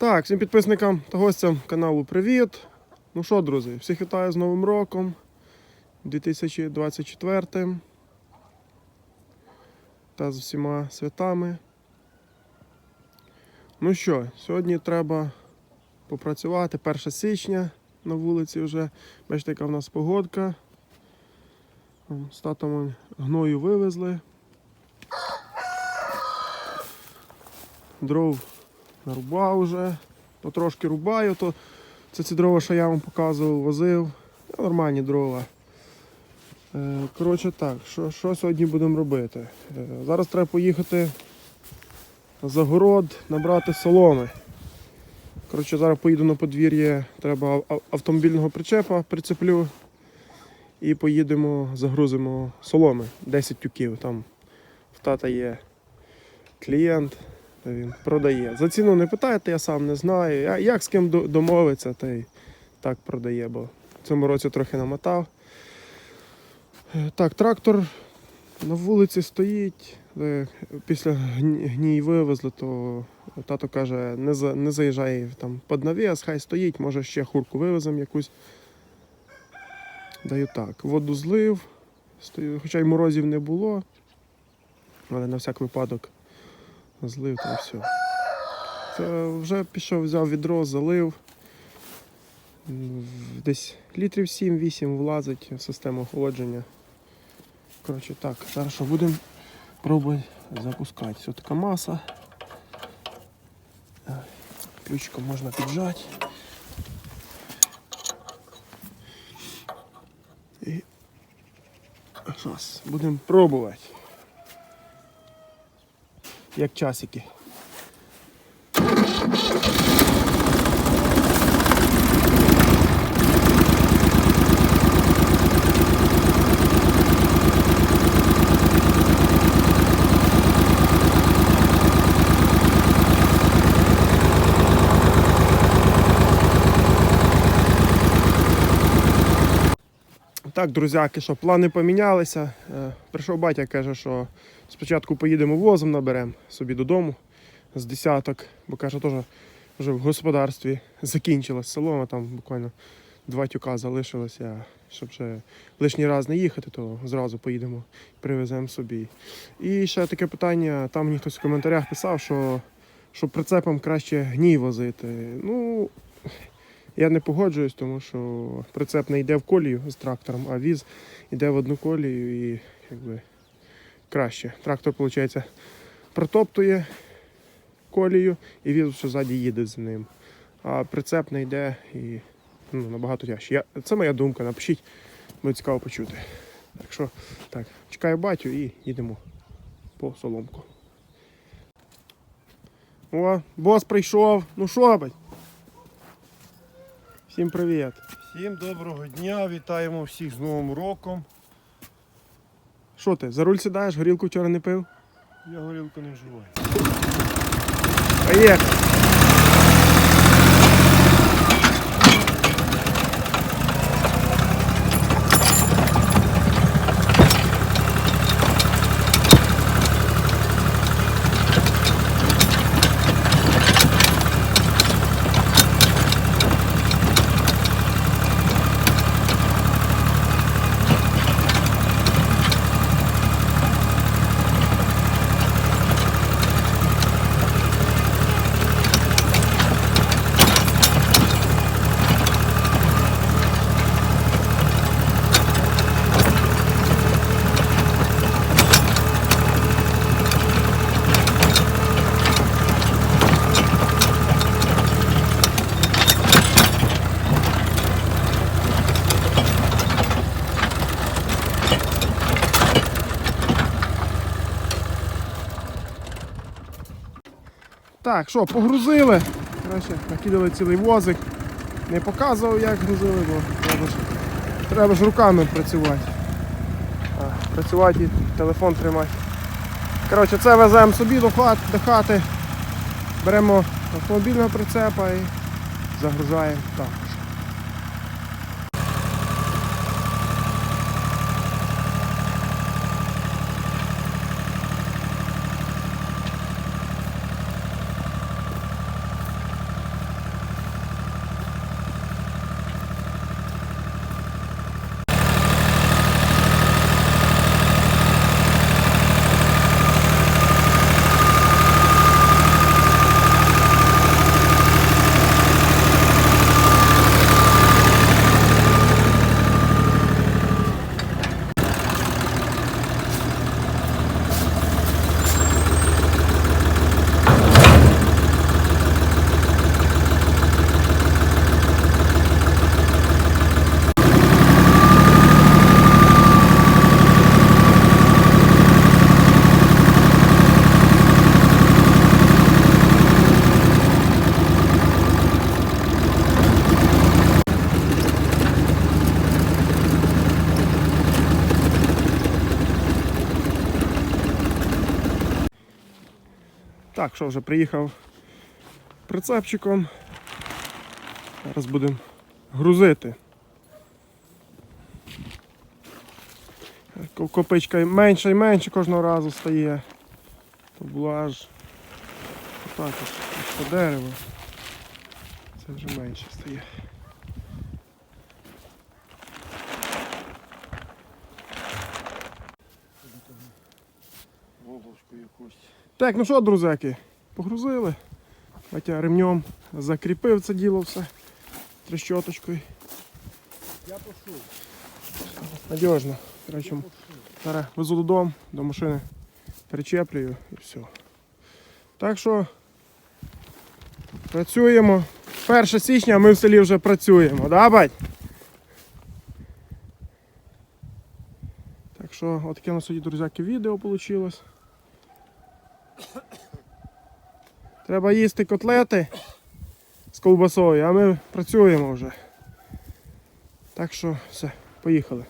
Так, всім підписникам та гостям каналу привіт. Ну що, друзі, всіх вітаю з Новим роком 2024 та з всіма святами. Ну що, сьогодні треба попрацювати 1 січня на вулиці вже. Бачите, яка в нас погодка. З татом гною вивезли. Дров нарубав вже, потрошки рубаю, то це ці дрова, що я вам показував, возив. Нормальні дрова. Е, Коротше так, що, що сьогодні будемо робити? Е, Зараз треба поїхати за город, набрати соломи. Коротше, зараз поїду на подвір'я, треба автомобільного причепа прицеплю і поїдемо, загрузимо соломи, 10 тюків. Там в тата є клієнт, та він продає. За ціну не питайте, я сам не знаю. Я, як з ким домовиться, та й так продає, бо в цьому році трохи намотав. Так, трактор на вулиці стоїть. Після гній вивезли, то тато каже, не, за, не заїжджай там під навіс, хай стоїть, може ще хурку вивеземо якусь. Даю так, воду злив, хоча й морозів не було, але на всяк випадок злив та все. Це вже пішов, взяв відро, залив. Десь літрів 7-8 влазить в систему охолодження. Коротше, так, зараз що будемо пробувати запускати. Все така маса. Ключиком можна піджати. І зараз будемо пробувати. Як часики. Так, друзяки, що плани помінялися. Е, Прийшов батя, каже, що спочатку поїдемо возом наберемо собі додому з десяток, бо каже, теж вже в господарстві закінчилась солома, там буквально два тюка залишилося. Щоб вже лишній раз не їхати, то зразу поїдемо привеземо собі. І ще таке питання: там мені хтось в коментарях писав, що, що прицепом краще гній возити. Ну, я не погоджуюсь, тому що прицеп не йде в колію з трактором, а віз йде в одну колію і якби краще. Трактор, виходить, протоптує колію і віз що ззаді їде з ним. А прицеп не йде і ну, набагато тяжче. Я, це моя думка, напишіть, буде цікаво почути. Так що, так, чекаю батю і їдемо по соломку. О, бос прийшов. Ну що робить? Всім привіт. Всім доброго дня, вітаємо всіх з Новим роком. Що ти, за руль сідаєш, горілку вчора не пив? Я горілку не вживаю. Поїхали. Так, що, погрузили. Коротше, накидали цілий возик. Не показував, як грузили, бо треба ж, треба ж руками працювати. А, працювати і телефон тримати. Коротше, це веземо собі до хати, до хати. Беремо автомобільного прицепа і загружаємо також. Так, що вже приїхав прицепчиком. Зараз будемо грузити. Копичка менше і менше кожного разу стає. То було аж отак аж по дереву. Це вже менше стає. Так, ну що, друзяки, погрузили. Батя ремнем закріпив це діло все трещоточкою. Я пошов. Надіжно. Коротше, зараз везу додому, до машини причеплюю і все. Так що працюємо. 1 січня ми в селі вже працюємо, да, бать? Так що, от таке у нас сьогодні, друзяки, відео вийшло. Треба їсти котлети з ковбасою, а ми працюємо вже. Так що все, поїхали.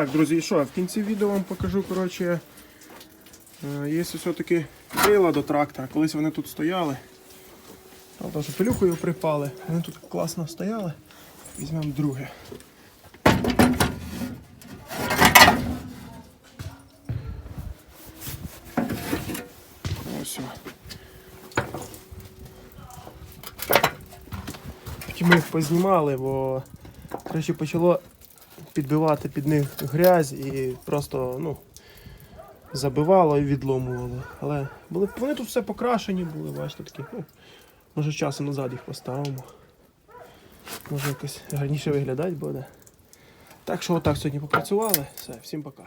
Так, друзі, і що, в кінці відео вам покажу, коротше, е, є все-таки крила до трактора. Колись вони тут стояли. Правда, що пилюкою припали. Вони тут класно стояли. Візьмемо друге. Ось. Ми їх познімали, бо коротше, почало підбивати під них грязь і просто ну, забивало і відломувало. Але були, вони тут все покрашені були, бачите, такі. Ну, може часом назад їх поставимо. Може якось гарніше виглядати буде. Так що отак сьогодні попрацювали. Все, всім пока.